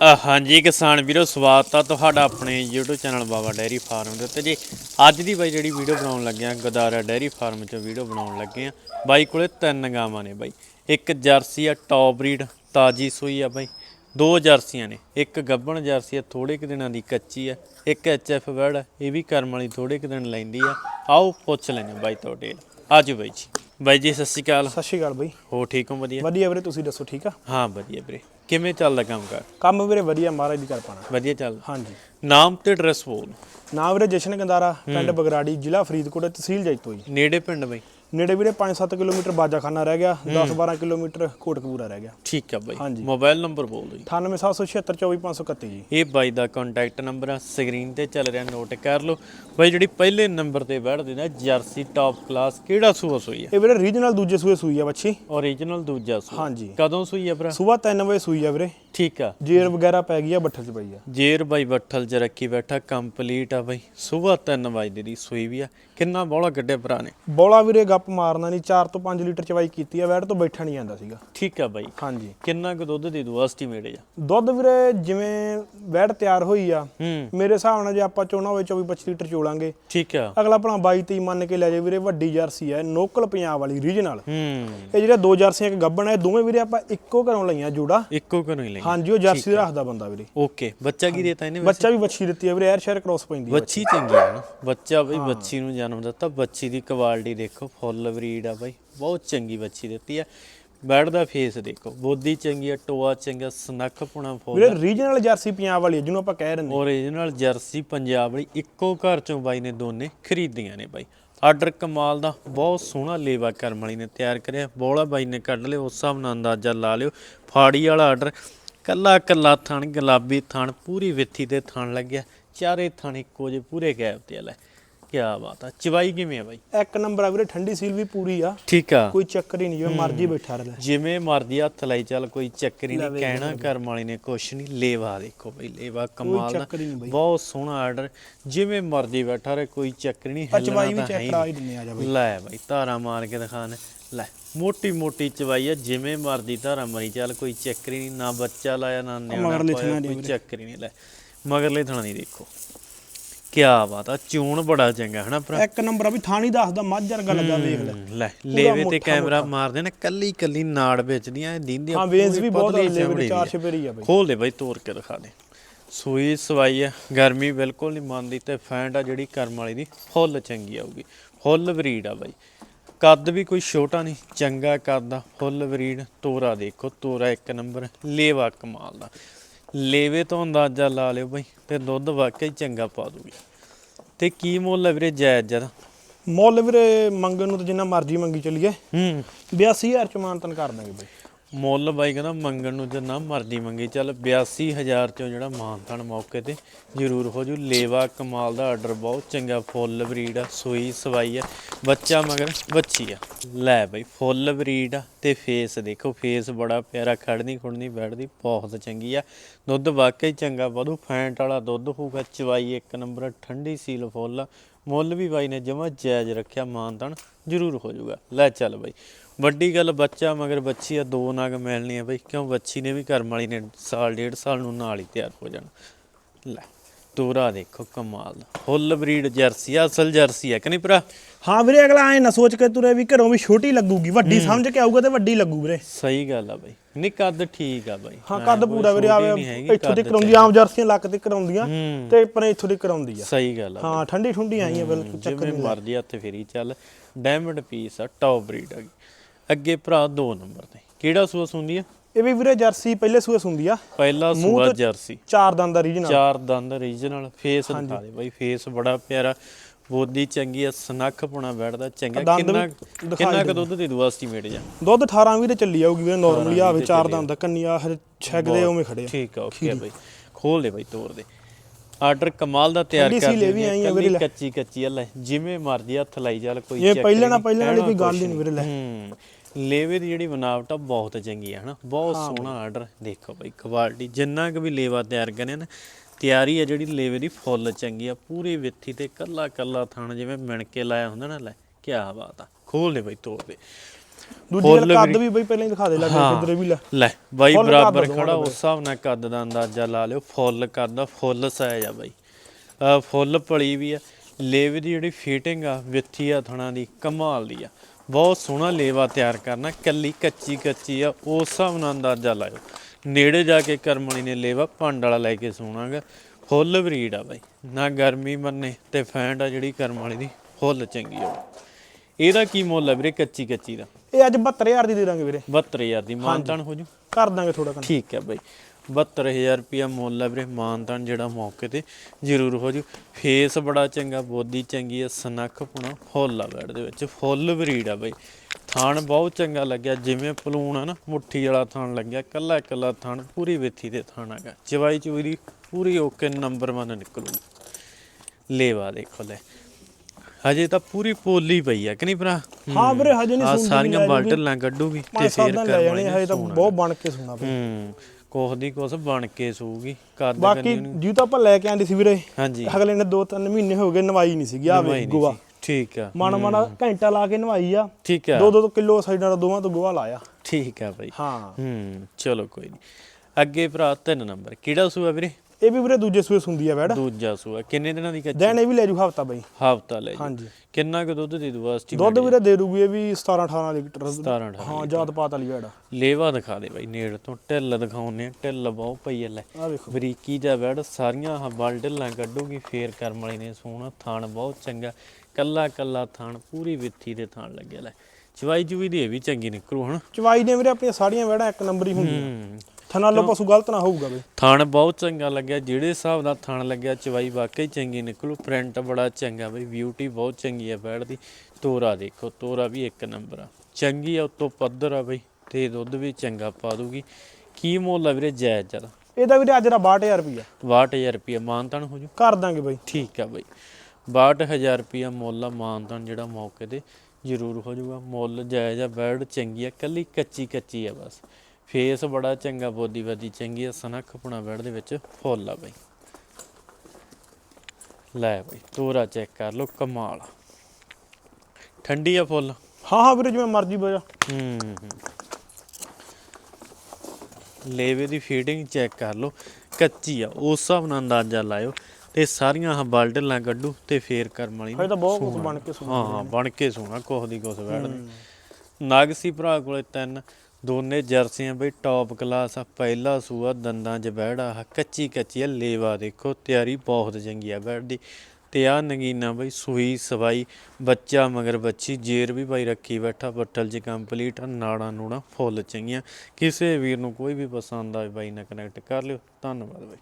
ਹਾਂਜੀ ਕਿਸਾਨ ਵੀਰੋ ਸਵਾਗਤ ਆ ਤੁਹਾਡਾ ਆਪਣੇ YouTube channel Baba dairy farm ਦੇ ਉੱਤੇ। ਜੀ ਅੱਜ ਦੀ ਬਾਈ ਜਿਹੜੀ ਵੀਡੀਓ ਬਣਾਉਣ ਲੱਗੇ ਆ ਗਦਾਰਾ ਡੈਰੀ ਫਾਰਮ 'ਚੋਂ ਵੀਡੀਓ ਬਣਾਉਣ ਲੱਗੇ ਆ। ਬਾਈ ਕੋਲੇ ਤਿੰਨ ਗਾਵਾਂ ਨੇ ਬਾਈ। ਇੱਕ ਜਰਸੀ ਆ ਟੌਪ ਬਰੀਡ ਤਾਜੀ ਸੂਈ ਆ ਬਾਈ। ਦੋ ਜਰਸੀਆਂ ਨੇ ਇੱਕ ਗੱਬਣ ਜਰਸੀ ਆ ਥੋੜੇ ਕੁ ਦਿਨਾਂ ਦੀ ਕੱਚੀ ਆ। ਇੱਕ ਐਚਐਫ ਵਰਡ ਆ ਇਹ ਵੀ ਕਰਮ ਵਾਲੀ ਥੋੜੇ ਕੁ ਦਿਨ ਲੈਂਦੀ ਆ। ਆਓ ਪੁੱਛ ਲੈਣੇ ਬਾਈ ਤੁਹਾਡੇ ਆਜੋ ਬਾਈ ਜੀ। ਬਾਈ ਜੀ ਸਤਿ ਸ਼੍ਰੀ ਅਕਾਲ। ਸਤਿ ਸ਼੍ਰੀ ਅਕਾਲ ਬਈ। ਹੋ ਠੀਕ ਹੋ? ਵਧੀਆ। ਵਧੀਆ ਵੀਰੇ ਤੁਸੀਂ ਦੱਸੋ ਠੀਕ ਆ? ਹਾਂ ਵਧੀਆ ਵੀਰੇ। ਕਿਵੇਂ ਚੱਲਦਾ ਕੰਮ ਕਰ? ਕੰਮ ਵੀਰੇ ਵਧੀਆ ਮਹਾਰਾਜ ਦੀ ਕਿਰਪਾ ਨਾਲ। ਵਧੀਆ ਚੱਲ ਹਾਂਜੀ। ਨਾਮ ਤੇ ਐਡਰੈਸ ਬੋਲ। ਨਾਮ ਵੀਰੇ ਜਸ਼ਨ ਗੰਦਾਰਾ ਪਿੰਡ ਬਗਰਾੜੀ ਜ਼ਿਲ੍ਹਾ ਫਰੀਦਕੋਟ ਤਹਿਸੀਲ ਜੈਤੋ ਜੀ। ਨੇੜੇ ਪਿੰਡ ਬਈ। ਨੇੜੇ ਵੀਰੇ 5-7 ਕਿਲੋਮੀਟਰ ਬਾਜਾਖਾਨਾ ਰਹਿ ਗਿਆ 10-12 ਕਿਲੋਮੀਟਰ ਕੋਟਕਪੂਰਾ ਰਹਿ ਗਿਆ। ਠੀਕ ਆ ਬਾਈ। ਹਾਂਜੀ। ਮੋਬਾਈਲ ਨੰਬਰ ਬੋਲ ਦਿਓ ਜੀ। 9876724531 ਜੀ। ਇਹ ਬਾਈ ਦਾ ਕੰਟੈਕਟ ਨੰਬਰ ਆ ਸਕਰੀਨ ਤੇ ਚੱਲ ਰਿਹਾ ਨੋਟ ਕਰ ਲਓ। ਬਾਈ ਜਿਹੜੀ ਪਹਿਲੇ ਨੰਬਰ ਤੇ ਬੈਠਦੀ ਨਾ ਜਰਸੀ ਟਾਪ ਕਲਾਸ ਕਿਹੜਾ ਸੂਆ ਸੂਈ ਆ? ਇਹ ਵੀਰੇ ਰੀਜਨਲ ਦੂਜੇ ਸੂਏ ਸੂਈ ਆ ਬੱਚੀ। ਓਰੀਜਨਲ ਦੂਜਾ ਸੂਆ। ਹਾਂਜੀ। ਕਦੋਂ ਸੂਈ ਆ ਭਰਾ? ਸਵੇਰ 3 ਵਜੇ ਸੂਈ ਆ ਵੀਰੇ। ਠੀਕ ਆ। ਜੇਰ ਵਗੈਰਾ ਪੈ ਗਈ ਆ ਬੱਠਲ 'ਚ ਪਈ ਆ। ਜੇਰ ਬਾਈ ਬੱਠਲ ਚ ਰੱਖੀ ਬੈਠਾ ਕੰਪਲੀਟ ਆ ਬਾਈ। ਸਵੇਰ 3 ਵਜੇ ਦੀ ਸੂਈ ਵੀ ਆ। ਕਿੰਨਾ ਬੋਲਾ ਗੱਡੇ ਭਰਾ ਨੇ। ਬੋਲਾ ਵੀਰੇ ਗੱਪ ਮਾਰਨਾ ਨਹੀਂ 4 ਤੋਂ 5 ਲੀਟਰ ਚਵਾਈ ਕੀਤੀ ਆ ਵੈੜ ਤੋਂ ਬੈਠਾ ਨਹੀਂ ਜਾਂਦਾ ਸੀਗਾ। ਠੀਕ ਆ ਬਾਈ। ਹਾਂਜੀ। ਕਿੰਨਾ ਕੁ ਦੁੱਧ ਦੇ ਦੂ ਐਸਟੀਮੇਟ ਆ? ਦੁੱਧ ਵੀਰੇ ਜਿਵੇਂ ਵੈੜ ਤਿਆਰ ਹੋਈ ਆ ਮੇਰੇ ਹਿਸਾਬ ਨਾਲ ਜੇ ਆਪਾਂ ਚੋਣਾ ਹੋਵੇ 24 25 ਲੀਟਰ ਚੋਲਾਂਗੇ। ਠੀਕ ਆ। ਅਗਲਾ ਆਪਣਾ 22 23 ਮੰਨ ਕੇ ਲੈ ਜੇ ਵੀਰੇ ਵੱਡੀ ਜਰਸੀ ਹੈ ਨੋਕਲ ਪੰਜਾਬ ਵਾਲੀ ਰੀਜਨਲ। ਹੂੰ। ਇਹ ਜਿਹੜੇ ਦੋ ਜਰਸੀਆਂ ਇੱਕ ਗੱਬਣ ਇਹ ਦੋਵੇਂ ਵੀਰੇ ਆਪਾਂ ਇੱਕੋ ਘਰੋਂ ਲਈਆਂ ਜੋੜਾ। ਇੱਕੋ ਘਰੋਂ ਹੀ ਲਈ ਹਾਂਜੀ ਉਹ ਜਰਸੀ ਰੱਖਦਾ ਬੰਦਾ ਵੀਰੇ। ਓਕੇ ਬੱਚਾ ਕੀ ਦੇਤਾ ਇਹਨੇ ਬੱਚਾ ਵੀ ਬੱਚੀ ਦਿੱਤੀ ਹੈ ਵੀਰੇ ਐਰ ਸ਼ਹਿਰ ਕ੍ਰੋਸ ਪੈਂਦੀ ਹੈ ਬੱਚੀ। ਚੰਗੀ ਨਾ। ਬੱਚਾ ਬਈ ਬੱਚੀ ਨੂੰ ਜਨਮ ਦਿੱਤਾ। ਬੱਚੀ ਦੀ ਕੁਆਲਿਟੀ ਦੇਖੋ ਫੁੱਲ ਬਰੀਡ ਆ ਬਈ। ਬਹੁਤ ਚੰਗੀ ਬੱਚੀ ਦਿੱਤੀ ਆ। ਬੈਡ ਦਾ ਫੇਸ ਦੇਖੋ। ਬੋਦੀ ਚੰਗੀ ਆ ਟੋਆ ਚੰਗਾ ਸਨੱਖ ਪੁਣਾ ਫੁੱਲ। ਵੀਰੇ ਰੀਜਨਲ ਜਰਸੀ ਪੰਜਾਬ ਵਾਲੀ ਹੈ ਜਿਹਨੂੰ ਆਪਾਂ ਕਹਿ ਰਹੇ ਨੇ ਓਰੀਜਨਲ ਜਰਸੀ ਪੰਜਾਬ ਵਾਲੀ। ਇੱਕੋ ਘਰ ਚੋਂ ਬਾਈ ਨੇ ਦੋਨੇ ਖਰੀਦੀਆਂ ਨੇ ਬਾਈ। ਆਰਡਰ ਕਮਾਲ ਦਾ ਬਹੁਤ ਸੋਹਣਾ ਲੇਵਾ ਕਰਮ ਵਾਲੀ ਨੇ ਤਿਆਰ ਕਰਿਆ। ਬੋਲਾ ਬਾਈ ਨੇ ਕੱਢ ਲਿਓ ਉਸ ਹਿਸਾਬ ਨਾਲ ਅੰਦਾਜ਼ਾ ਲਾ ਲਿਓ। ਫਾੜੀ ਵਾਲਾ ਆਰਡਰ ਕੱਲਾ ਕੱਲਾ ਥਣ ਗੁਲਾਬੀ ਥਣ ਪੂਰੀ ਵਿੱਥੀ ਤੇ ਥਣ ਲੱਗਿਆ। ਚਾਰੇ ਥਣ ਇੱਕੋ ਜਿਹੇ ਪੂਰੇ ਗੈਪ ਤੇ ਲੈ। ਕੀ ਬਾਤ ਆ ਚਵਾਈ ਕਿਵੇਂ ਆ ਬਾਈ? ਇੱਕ ਨੰਬਰ ਆ ਵੀਰੇ ਠੰਡੀ ਸੀਲ ਵੀ ਪੂਰੀ ਆ। ਠੀਕ ਆ। ਕੋਈ ਚੱਕਰ ਹੀ ਨਹੀਂ ਜਿਵੇਂ ਮਰਜ਼ੀ ਬੈਠਾ ਰਹੇ। ਜਿਵੇਂ ਮਰਦੀ ਹੱਥ ਲਾਈ ਚੱਲ ਕੋਈ ਚੱਕਰ ਹੀ ਨਹੀਂ ਕਹਿਣਾ ਕਰਮ ਵਾਲੀ ਨੇ ਕੁਛ ਨਹੀਂ ਲੇਵਾ ਦੇਖੋ ਬਈ ਲੇਵਾ ਕਮਾਲ ਦਾ। ਬਹੁਤ ਸੋਹਣਾ ਆਰਡਰ ਜਿਵੇਂ ਮਰਜ਼ੀ ਬੈਠਾ ਰਹੇ ਕੋਈ ਚੱਕਰ ਨਹੀਂ ਚਵਾਈ ਵੀ ਹਿੱਲਣਾ ਤਾਂ ਹੈ ਚੈੱਕ ਹੀ ਕਰਾ ਹੀ ਦਿੰਨੇ ਆ ਜਾ ਨਹੀਂ। ਬਈ। ਲੈ ਬਈ ਧਾਰਾ ਮਾਰ ਕੇ ਦਿਖਾਣ ਲੈ। ਮੋਟੀ ਮੋਟੀ ਚਵਾਈ ਆ ਜਿਵੇਂ ਮਰਦੀ ਧਾਰਾ ਮਰੀ ਚੱਲ ਕੋਈ ਚੱਕਰ ਨਹੀਂ ਨਾ ਬੱਚਾ ਲਾਇਆ ਨਾ ਨਿਆਣਾ ਪਾਇਆ, ਕੋਈ ਦੀ ਚੱਕਰ ਨਹੀਂ ਲੈ ਮਗਰਲੇ ਥਣਾ ਨਹੀਂ ਦੇਖੋ। ਕੀ ਬਾਤ ਆ ਚੂਣ ਬੜਾ ਚੰਗਾ ਹਨਾ ਭਰਾ? ਇੱਕ ਨੰਬਰ ਆ ਵੀ ਥਾਣੀ ਦੱਸਦਾ ਮੱਝ ਵਰਗਾ ਲੱਗਾ ਵੇਖ ਲੈ। ਲੈ ਲੇਵੇ ਤੇ ਕੈਮਰਾ ਮਾਰਦੇ ਨੇ ਕੱਲੀ ਕੱਲੀ ਨਾੜ ਵੇਚਦੀਆਂ ਇਹ ਦਿੰਦੀਆਂ ਹਾਂ ਵੇਸ ਵੀ ਬਹੁਤ ਪਤਲੀ ਲੈ ਚਮੜੀ ਵੀਰੇ ਚਾਰ ਦੀ। ਛਪੇਰੀ ਆ ਬਈ। ਖੋਲ ਦੇ ਬਾਈ ਤੋੜ ਕੇ ਦਿਖਾ ਦੇ। ਸੂਈ ਸਵਾਈ ਆ ਗਰਮੀ ਬਿਲਕੁਲ ਨਹੀਂ ਮੰਨਦੀ ਤੇ ਫੈਂਟ ਆ ਜਿਹੜੀ ਕਰਮ ਵਾਲੀ ਦੀ ਫੁੱਲ ਚੰਗੀ ਆਊਗੀ ਫੁੱਲ ਬਰੀਡ ਆ ਬਾਈ। ਕੱਦ ਵੀ ਕੋਈ ਛੋਟਾ ਨਹੀਂ ਚੰਗਾ ਆ ਫੁੱਲ ਬਰੀਡ ਤੋਰਾ ਦੇਖੋ ਤੋਰਾ ਇੱਕ ਨੰਬਰ ਲੇਵਾ ਕਮਾਲ ਦਾ। ਲੇਵੇ ਤੋਂ ਅੰਦਾਜ਼ਾ ਲਾ ਲਿਓ ਬਾਈ ਤੇ ਦੁੱਧ ਵਾਕਈ ਚੰਗਾ ਪਾ ਦੂਗੀ। ਤੇ ਕੀ ਮੁੱਲ ਹੈ ਵੀਰੇ ਜਾਇਜ਼ ਜਦਾ ਮੁੱਲ ਵੀਰੇ ਮੰਗਣ ਨੂੰ ਤਾਂ ਜਿੰਨਾ ਮਰਜ਼ੀ ਮੰਗੀ ਚੱਲੀਏ। ਹੂੰ। 82000 ਚ ਮਾਨਤਨ ਕਰ ਦਾਂਗੇ ਬਈ। ਮੁੱਲ ਬਾਈ ਕਹਿੰਦਾ ਮੰਗਣ ਨੂੰ ਜਿੰਨਾ ਮਰਜ਼ੀ ਮੰਗੀ। ਚੱਲ 82000 ਚੋਂ ਜਿਹੜਾ ਮਾਨਤਾਨ ਮੌਕੇ ਤੇ ਜ਼ਰੂਰ ਹੋ ਜੂ। ਲੇਵਾ ਕਮਾਲ ਦਾ ਆਰਡਰ ਬਹੁਤ ਚੰਗਾ, ਫੁੱਲ ਬਰੀਡ ਆ, ਸੂਈ ਸਵਾਈ ਆ। ਬੱਚਾ ਮਗਰ ਬੱਚੀ ਆ। ਲੈ ਬਾਈ, ਫੁੱਲ ਬਰੀਡ ਆ ਤੇ ਫੇਸ ਦੇਖੋ ਫੇਸ ਬੜਾ ਪਿਆਰਾ, ਖੜਨੀ ਖੁੜਨੀ ਬੈਠਦੀ, ਬਹੁਤ ਚੰਗੀ ਆ। ਦੁੱਧ ਵਾਕਈ ਚੰਗਾ, ਵਧੂ, ਫੈਂਟ ਵਾਲਾ ਦੁੱਧ ਹੋਊਗਾ, ਚਵਾਈ ਇੱਕ ਨੰਬਰ ਠੰਡੀ ਸੀਲ ਫੁੱਲ ਆ। ਮੁੱਲ ਵੀ ਬਾਈ ਨੇ ਜਮਾ ਜਾਇਜ਼ ਰੱਖਿਆ ਮਾਨਦਾਨ ਜ਼ਰੂਰ ਹੋ ਜਾਊਗਾ। ਲੈ ਚੱਲ ਬਾਈ, ਵੱਡੀ ਗੱਲ ਬੱਚਾ ਮਗਰ ਬੱਚੀ ਆ, ਦੋ ਨਗ ਮਿਲਣੀ ਆ ਬਾਈ, ਕਿਉਂ ਬੱਚੀ ਨੇ ਵੀ ਕਰਮ ਵਾਲੀ ਨੇ ਸਾਲ, ਡੇਢ ਸਾਲ ਨੂੰ ਨਾਲ ਹੀ ਤਿਆਰ ਹੋ ਜਾਣਾ। ਲੈ। ਤੋਰਾ ਦੇਖੋ ਕਮਾਲ। ਦਾ ਫੁੱਲ ਬਰੀਡ ਜਰਸੀ ਆ, ਅਸਲ ਜਰਸੀ ਹੈ ਕਿ ਨਹੀਂ ਭਰਾ? ਹਾਂ ਵੀਰੇ ਅਗਲਾ ਐ ਨਾ ਸੋਚ ਕੇ ਤੁਰੇ ਵੀ ਘਰੋਂ ਵੀ ਛੋਟੀ ਲੱਗੂਗੀ ਵੱਡੀ ਸਮਝ ਕੇ ਆਊਗਾ ਤੇ ਵੱਡੀ ਲੱਗੂ ਵੀਰੇ। ਸਹੀ ਗੱਲ ਆ ਬਈ। ਨਹੀਂ ਕੱਦ ਠੀਕ ਆ ਬਈ। ਹਾਂ ਕੱਦ ਪੂਰਾ ਵੀਰੇ ਆਵੇ ਨਹੀਂ ਇੱਥੋਂ ਦੀ ਕਰਾਉਂਦੀ ਆਮ ਜਰਸੀਆਂ ਲੱਕ ਤੇ ਕਰਾਉਂਦੀਆਂ ਹੂੰ। ਤੇ ਪਰ ਇੱਥੋਂ ਦੀ ਕਰਾਉਂਦੀ ਆ। ਸਹੀ ਗੱਲ ਆ ਹਾਂ ਠੰਡੀ ਠੁੰਡੀ ਆਈ ਆ ਬਿਲਕੁਲ ਚੱਕਰ ਜਿਵੇਂ ਮਰਜ਼ੀ ਹੱਥ ਫੇਰੀ ਚੱਲ। ਡਾਇਮੰਡ ਪੀਸ ਆ ਟੌਪ ਬਰੀਡ ਆ। ਅੱਗੇ ਭਰਾ ਦੋ ਨੰਬਰ ਤੇ। ਕਿਹੜਾ ਸੂਸ ਹੁੰਦੀ ਆ? ਇਹ ਵੀ ਵੀਰੇ ਜਰਸੀ ਪਹਿਲੇ ਸੂਏ ਹੁੰਦੀ ਆ। ਪਹਿਲਾ ਸੂਆ ਜਰਸੀ। ਚਾਰ ਦੰਦ ਦਾ ਰੀਜਨਲ ਚਾਰ ਦੰਦ ਰੀਜਨਲ ਫੇਸ ਦਿਖਾ ਦੇ ਬਾਈ ਫੇਸ ਬੜਾ ਪਿਆਰਾ। ਬੋਦੀ ਚੰਗੀ ਆ ਸਨੱਖ ਪੁਣਾ ਬੈਠਦਾ ਚੰਗਾ। ਦੰਦ ਕਿੰਨਾ ਕਿੰਨਾ ਕੁ ਦੁੱਧ ਦੇ ਦੂ ਐਸਟੀਮੇਟ ਜਾਂ ਦੁੱਧ 18 ਵੀ ਤੇ ਚੱਲੀ ਆਊਗੀ ਵੀਰੇ ਨਾਰਮਲੀ ਆਵੇ ਚਾਰ ਦੰਦ ਦਾ ਕੰਨੀਆ ਹਜੇ ਛੱਗਦੇ ਉਵੇਂ ਖੜੇ ਆ। ਠੀਕ ਆ ਓਕੇ ਬਾਈ। ਖੋਲ ਦੇ ਬਾਈ ਤੋੜ ਦੇ। ਆਰਡਰ ਕਮਾਲ ਦਾ ਤਿਆਰ ਕਰ ਸੀ ਲੈ ਵੀ ਆਈ ਆ ਵੀਰੇ ਲੈ। ਕੱਚੀ ਕੱਚੀ ਆ ਲੈ ਜਿਵੇਂ ਮਰਜ਼ੀ ਹੱਥ ਲਾਈ ਚੱਲ ਕੋਈ ਇਹ check ਪਹਿਲਾਂ ਨਾ ਪਹਿਲਾਂ ਵਾਲੀ ਕੋਈ ਗੱਲ ਨਹੀਂ ਵੀਰੇ ਲੈ। ਹੂੰ। ਲੇਵੇ ਦੀ ਜਿਹੜੀ ਬਨਾਵਟ ਆ ਬਹੁਤ ਚੰਗੀ ਆ ਹਨਾ? ਬਹੁਤ ਸੋਹਣਾ ਆਰਡਰ ਦੇਖੋ ਬਾਈ ਕੁਆਲਿਟੀ ਜਿੰਨਾ ਕੁ ਵੀ ਲੇਵਾ ਤਿਆਰ ਕਰੇ ਨਾ ਤਿਆਰੀ ਆ ਜਿਹੜੀ ਲੇਵੇ ਦੀ ਫੁੱਲ ਚੰਗੀ ਆ ਪੂਰੀ ਵਿੱਥੀ ਤੇ ਕੱਲਾ ਕੱਲਾ ਥਣ ਜਿਵੇਂ ਮਿਣ ਕੇ ਲਾਇਆ ਹੁੰਦਾ ਨਾ ਲੈ ਕੀ ਬਾਤ ਆ ਖੋਲ ਦੇ ਬਾਈ ਤੋੜ ਦੇ। ਦੂਜੀ ਗੱਲ ਕੱਦ ਵੀ ਬਈ ਪਹਿਲਾਂ ਹੀ ਦਿਖਾ ਦੇ ਲੱਗੇ ਕਿਧਰੇ ਵੀ ਲੈ। ਲੈ ਬਾਈ ਬਰਾਬਰ ਖੜਾ ਉਸ ਹਿਸਾਬ ਨਾਲ ਕੱਦ ਦਾ ਅੰਦਾਜ਼ਾ ਲਾ ਲਿਓ ਫੁੱਲ ਕੱਦ ਆ ਫੁੱਲ ਸਾਈਜ਼ ਆ ਬਾਈ। ਫੁੱਲ ਪਲੀ ਵੀ ਆ ਲੇਵੇ ਦੀ ਜਿਹੜੀ ਫਿਟਿੰਗ ਆ ਵਿੱਥੀ ਆ ਥਣਾ ਦੀ ਕਮਾਲ ਦੀ ਆ। ਬਹੁਤ ਸੋਹਣਾ ਲੇਵਾ ਤਿਆਰ ਕਰਨਾ ਕੱਲੀ ਕੱਚੀ ਕੱਚੀ ਆ ਉਸ ਹਿਸਾਬ ਨਾਲ ਅੰਦਾਜ਼ਾ ਲਾਇਓ। ਨੇੜੇ ਜਾ ਕੇ ਕਰਮਣੀ ਨੇ ਲੇਵਾ ਭੰਡ ਵਾਲਾ ਲੈ ਕੇ ਸੋਣਾਗਾ ਫੁੱਲ ਬਰੀਡ ਆ ਬਾਈ ਨਾ ਗਰਮੀ ਮੰਨੇ ਤੇ ਫੈਂਡ ਆ ਜਿਹੜੀ ਕਰਮ ਵਾਲੀ ਦੀ ਫੁੱਲ ਚੰਗੀ ਆ। ਇਹਦਾ ਕੀ ਮੁੱਲ ਆ ਵੀਰੇ ਕੱਚੀ ਕੱਚੀ ਦਾ? ਇਹ ਅੱਜ 72000 ਦੀ ਦੇ ਦਾਂਗੇ ਵੀਰੇ। 72000 ਦੀ ਮਾਨਤਾਨ ਹੋ ਜੂ? ਕਰ ਦਾਂਗੇ ਥੋੜਾ ਕਨ ਠੀਕ ਹੈ ਬਾਈ। 72000 ਰੁਪਿਆ ਮੁੱਲ ਹੈ ਵੀਰੇ ਮਾਨਤਾਨ ਜਿਹੜਾ ਮੌਕੇ ਤੇ ਜ਼ਰੂਰ ਹੋ ਜੂ। ਫੇਸ ਬੜਾ ਚੰਗਾ ਬੋਦੀ ਚੰਗੀ ਹੈ ਸਨੱਖ ਪੁਣਾ ਫੁੱਲ ਆ ਬੈਡ ਦੇ ਵਿੱਚ ਫੁੱਲ ਬਰੀਡ ਆ ਬਾਈ। ਥਾਣ ਬਹੁਤ ਚੰਗਾ ਲੱਗਿਆ ਜਿਵੇਂ ਪਲੂਣ ਆ ਨਾ ਮੁੱਠੀ ਵਾਲਾ ਥਾਣ ਲੱਗਿਆ ਕੱਲਾ ਕੱਲਾ ਥਾਣ ਪੂਰੀ ਵਿੱਥੀ ਦੇ ਥਾਣ ਹੈਗਾ। ਚਵਾਈ ਚੂਰੀ ਪੂਰੀ ਓਕੇ ਨੰਬਰ 1 ਨਿਕਲੂਗੀ ਲੇਵਾ ਦੇਖੋ ਲੈ। ਹਜੇ ਤਾਂ ਪੂਰੀ ਪੋਲੀ ਪਈ ਆ ਕਿ ਨਹੀਂ ਭਰਾ? ਹਾਂ ਵੀਰੇ ਹਜੇ ਨਹੀਂ ਸੁਣਦੀ ਸਾਰੀਆਂ ਬਾਲਟਲਾਂ ਕੱਢੂਗੀ ਤੇ ਫੇਰ ਕਰਵਾਣੀ ਹਜੇ ਤਾਂ ਬਹੁਤ ਬਣ ਕੇ ਸੁਣਾ ਪਈ ਹੂੰ। ਕੋਹ ਦੀ ਕੁਛ ਬਣ ਕੇ ਸੂਗੀ ਕੱਦ ਬਾਕੀ ਕੰਨੀ ਨੂੰ ਜੀ ਤਾਂ ਆਪਾਂ ਲੈ ਕੇ ਆਂਦੇ ਸੀ ਵੀਰੇ। ਹਾਂਜੀ। ਅਗਲੇ ਨੇ 2-3 ਮਹੀਨੇ ਹੋ ਗਏ ਨਵਾਈ ਨਹੀਂ ਸੀਗੀ ਆ ਵੇ ਗੋਆ। ਠੀਕ ਆ। ਮਨ ਮਨ ਘੰਟਾ ਲਾ ਕੇ ਨਵਾਈ ਆ। ਠੀਕ ਆ। 2-2 ਕਿਲੋ ਸਾਈਡਾਂ ਦਾ ਦੋਵਾਂ ਤੋਂ ਗੋਆ ਲਾਇਆ। ਠੀਕ ਆ ਬਾਈ। ਹਾਂ। ਹੂੰ ਚਲੋ ਕੋਈ ਨਹੀਂ ਅੱਗੇ ਭਰਾ ਤਿੰਨ ਨੰਬਰ। ਕਿਹੜਾ ਸੂਆ ਵੀਰੇ? ਇਹ ਵੀ ਵੀਰੇ ਦੂਜੇ ਸੂਏ ਸੁੰਦੀ ਆ ਵੈੜ ਦੂਜਾ ਸੂਆ। ਕਿੰਨੇ ਦਿਨਾਂ ਦੀ ਕੱਚੀ? ਦੇਣ ਇਹ ਵੀ ਲੈ ਜੂ ਹਫਤਾ ਬਈ। ਹਫਤਾ ਲੈ ਜੀ। ਹਾਂਜੀ। ਕਿੰਨਾ ਕੁ ਦੁੱਧ ਦੇ ਦੂ ਐਸਟੀਮੇਟ ਦੁੱਧ ਵੀਰੇ ਦੇ ਦੂਗੀ ਇਹ ਵੀ 17-18 ਲੀਟਰ। 17 18 ਹਾਂ ਜਾਤ ਪਾਤ ਵਾਲੀ ਵੈੜ ਲੇਵਾ ਦਿਖਾ ਦੇ ਬਾਈ ਨੇੜ ਤੋਂ ਢਿੱਲ ਦਿਖਾਉਨੇ ਆ। ਢਿੱਲ ਬਹੁਤ ਪਈ ਐ ਲੈ। ਬਰੀਕੀ ਜਾ ਵੜ ਸਾਰੀਆਂ ਆਹ ਬਲ ਢਿੱਲਾਂ ਕੱਢੂਗੀ ਫੇਰ ਕਰਮ ਵਾਲੀ ਨੇ ਸੋਹਣਾ ਥਾਣ ਬਹੁਤ ਚੰਗਾ। ਕੱਲਾ ਕੱਲਾ ਥਾਣ ਪੂਰੀ ਵਿੱਥੀ ਦੇ ਥਾਣ ਲੱਗਿਆ ਲੈ। ਚਵਾਈ ਚੁਵੀ ਦੀ ਇਹ ਵੀ ਚੰਗੀ ਨਿਕਲੂ ਹਣ ਚਵਾਈ ਨੇ ਵੀਰੇ ਆਪਣੀਆਂ ਸਾਰੀਆਂ ਵੈੜਾਂ ਇੱਕ ਨੰਬਰ ਹੀ ਹੁੰਦੀਆਂ ਹੂੰ ਥਨਾਲੋ ਪਸ਼ੂ ਗਲਤ ਨਾ ਹੋਊਗਾ ਬਈ। ਥਾਣ ਬਹੁਤ ਚੰਗਾ ਲੱਗਿਆ ਜਿਹੜੇ ਹਿਸਾਬ ਦਾ ਥਾਣ ਲੱਗਿਆ ਚਵਾਈ ਵਾਕਈ ਚੰਗੀ ਨਿਕਲੂ ਪ੍ਰਿੰਟ ਬੜਾ ਚੰਗਾ ਬਈ ਬਿਊਟੀ ਬਹੁਤ ਚੰਗੀ ਆ ਬੈੜ ਦੀ। ਤੋਰਾ ਦੇਖੋ ਤੋਰਾ ਵੀ ਇੱਕ ਨੰਬਰ ਆ। ਚੰਗੀ ਆ ਉਤੋਂ ਪੱਧਰ ਆ ਬਈ ਤੇ ਦੁੱਧ ਵੀ ਚੰਗਾ ਪਾ ਦੂਗੀ। ਕੀ ਮੁੱਲ ਆ ਵੀਰੇ ਜਾਇਜ਼ ਜਰਾ ਇਹਦਾ? ਵੀਰੇ ਅੱਜ ਦਾ 62000 ਰੁਪਈਆ। 62000 ਰੁਪਏ ਮਾਨਤਾਨ ਹੋ ਜੂ? ਕਰ ਦਾਂਗੇ ਬਈ। ਠੀਕ ਆ ਬਈ। 62000 ਰੁਪਿਆ ਮੁੱਲ ਆ ਮਾਨਤਾਨ ਜਿਹੜਾ ਮੌਕੇ ਤੇ ਜ਼ਰੂਰ ਹੋ ਜਾਊਗਾ ਮੁੱਲ ਜਾਇਜ਼ ਆ ਬੈੜ ਚੰਗੀ ਆ ਕੱਲੀ ਕੱਚੀ ਕੱਚੀ ਆ ਬਸ। ਫੇਸ ਬੜਾ ਚੰਗਾ ਬੋਦੀ ਬਾਦੀ ਚੰਗੀ ਆ ਸਨੱਖ ਪੁਣਾ ਬੈੜ ਦੇ ਵਿੱਚ ਫੁੱਲ ਆ ਬਈ। ਲੈ ਬਈ ਤੋਰਾ ਚੈੱਕ ਕਰ ਲਓ ਕਮਾਲ ਠੰਡੀ ਆ ਫੁੱਲ? ਹਾਂ ਹਾਂ ਵੀਰੇ ਜਿਵੇਂ ਮਰਜ਼ੀ ਬਜਾ ਹੂੰ। ਲੇਵੇ ਦੀ ਫੀਡਿੰਗ ਚੈੱਕ ਕਰ ਲਓ ਕੱਚੀ ਆ ਉਸ ਹਿਸਾਬ ਨਾਲ ਅੰਦਾਜ਼ਾ ਲਾਇਓ। ਤੇ ਸਾਰੀਆਂ ਆਹ ਬਲਟਲਾਂ ਕੱਢੂ ਤੇ ਫੇਰ ਕਰਮ ਵਾਲੀ ਹਜੇ ਤਾਂ ਬਹੁਤ ਕੁਝ ਬਣ ਕੇ ਸੁਣਾ। ਹਾਂ ਬਣ ਕੇ ਸੋਣਾ ਕੁਛ ਦੀ ਕੁਛ ਬੈਠਦੀ ਨਗ ਸੀ ਭਰਾ ਕੋਲੇ ਤਿੰਨ ਦੋਨੇ ਜਰਸੀਆਂ ਬਈ ਟੌਪ ਕਲਾਸ ਆ, ਪਹਿਲਾ ਸੂਆ ਦੰਦਾਂ 'ਚ ਬਹਿੜਾ ਆ, ਕੱਚੀ ਕੱਚੀ ਆ, ਲੇਵਾ ਦੇਖੋ, ਤਿਆਰੀ ਬਹੁਤ ਚੰਗੀ ਆ ਬੈਠਦੀ ਤੇ ਆ ਨਗੀਨਾ ਬਈ ਸੂਈ ਸਵਾਈ, ਬੱਚਾ ਮਗਰ ਬੱਚੀ, ਜੇਰ ਵੀ ਬਾਈ ਰੱਖੀ ਬੈਠਾ ਬੱਠਲ 'ਚ ਕੰਪਲੀਟ ਆ, ਨਾੜਾ ਨੂੜਾ ਫੁੱਲ ਚੰਗੀਆਂ। ਕਿਸੇ ਵੀਰ ਨੂੰ ਕੋਈ ਵੀ ਪਸੰਦ ਆਵੇ ਬਾਈ ਨਾ ਕਨੈਕਟ ਕਰ ਲਿਓ। ਧੰਨਵਾਦ ਬਾਈ।